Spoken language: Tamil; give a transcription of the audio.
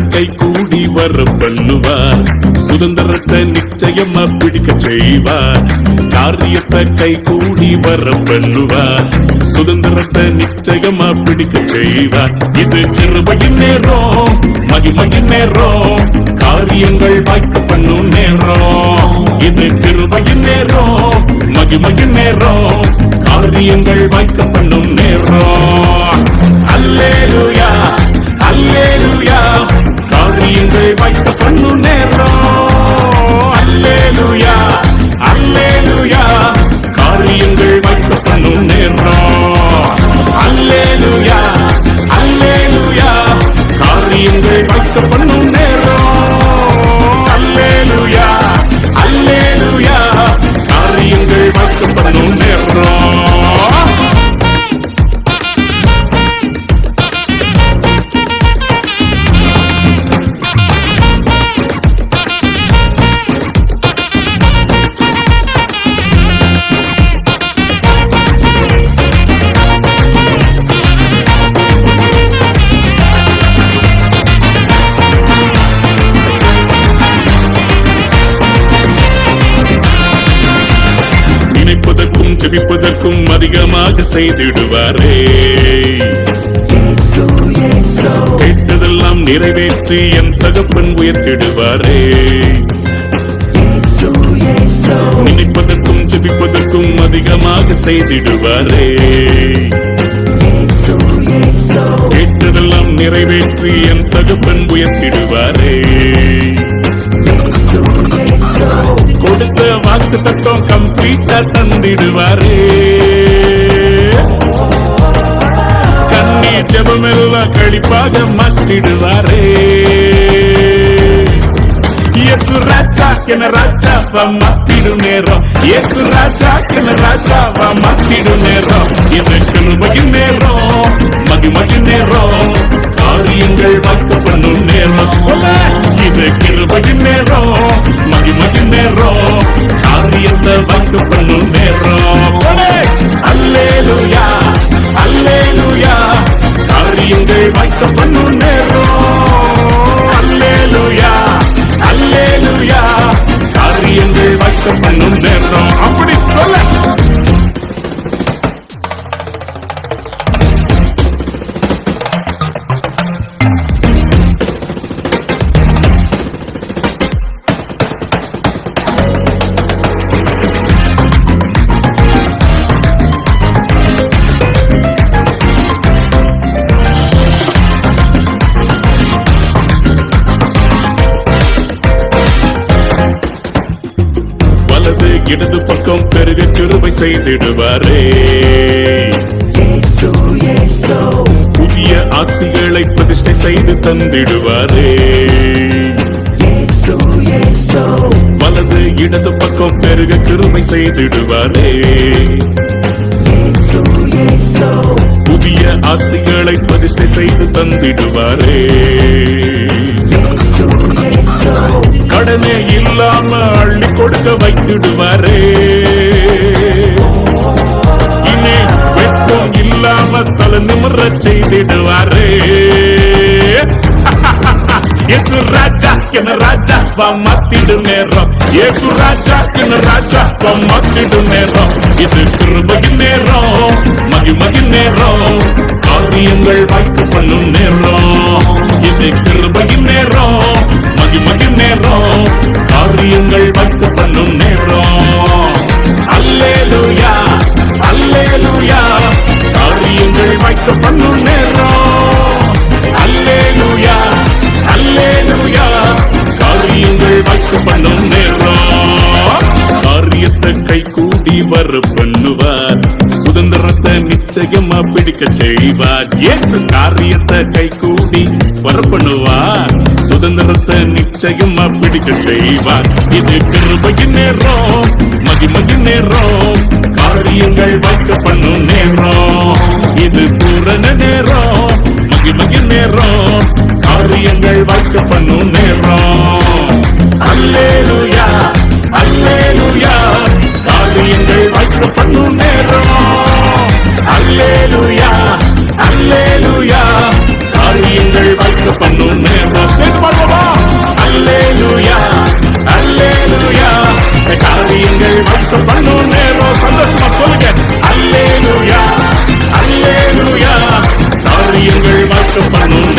கை கூடி வர பண்ணுவார். சுதந்திரத்தை நிச்சயமா பிடிக்க செய்வார். காரியத்தை கை கூடி வர பண்ணுவார். சுதந்திரத்தை நிச்சயமா பிடிக்க செய்வார். இது கிருபையின் நேரம் மகிமையின் நேரம். காரியங்கள் வாய்க்க பண்ணும் நேரம். இது கிருபையின் நேரம் மகிமையின் நேரம். காரியங்கள் வாய்க்க பண்ணும் நேரம். ஜெபிப்பதற்கும் அதிகமாக செய்திடுவாரே. கேட்டதெல்லாம் நிறைவேற்றி என் தகப்பன் உயர்த்திடுவாரே. நினைப்பதற்கும் ஜெபிப்பதற்கும் அதிகமாக செய்திடுவாரே. கேட்டதெல்லாம் நிறைவேற்றி என் தகப்பன் உயர்த்திடுவாரே. கொடுத்த வாக்கு தத்துவம் கம்ப்ளீட்டா தந்திடுவாரே. கண்ணீர் ஜபமெல்லாம் கழிப்பாக மாற்றிடுவாரே. இயேசு ராஜா என ராஜாவா மாத்திடும் நேரம். இயேசு ராஜா என ராஜாவா மாத்திடும் நேரம். இது கிருபையின் நேரம் மகிமையின் நேரம். பண்ணும் நேரம் அப்படி சொல்ல பக்கம் பெருக கிருபை செய்திடுவாரே. புதிய ஆசிகளை பிரதிஷ்டை செய்து தந்திடுவாரே. வலது இடது பக்கம் பெருக கிருபை செய்திடுவாரே. புதிய ஆசிகளை பிரதிஷ்டை செய்து தந்திடுவாரே. கடனே இல்லாம அள்ளி கொடுக்க வைத்திடுவாரே. தலை செய்திடுவாரு. இயேசு ராஜா என ராஜா வா மாத்திடு நேரம். இயேசு ராஜா என ராஜா வா மாத்திடு நேரம். இது கிருபையின் நேரம் மகிமையின் நேரம். காரியங்கள் வாய்ப்பு பண்ணும் நேரம் வர பண்ணுவார். சுதந்திரத்தை நிச்சயமா பிடிக்க செய்வார். இயேசு காரியத்தை கை கூடி வர பண்ணுவார் சுதந்திரத்தை நிச்சயமா பிடிக்க செய்வார். இது கிருபையின் நேரம் மகிமையின் நேரம். காரியங்கள் வைக்க பண்ணும் நேரம். இது பூரண நேரம் மகிமையின் நேரம். காரியங்கள் வைக்க பண்ணும் அல்லேலுயா அல்லேலுயா காரியங்கள் வைக்க பண்ணும் சேர்த்து பார்க்கவா அல்லேலுயா அல்லேலுயா காரியங்கள் வைக்க பண்ணும் நேரம். சந்தோஷமா சொல்லுங்க. அல்லேலுயா அல்லேலுயா காரியங்கள் வைக்க பண்ணும்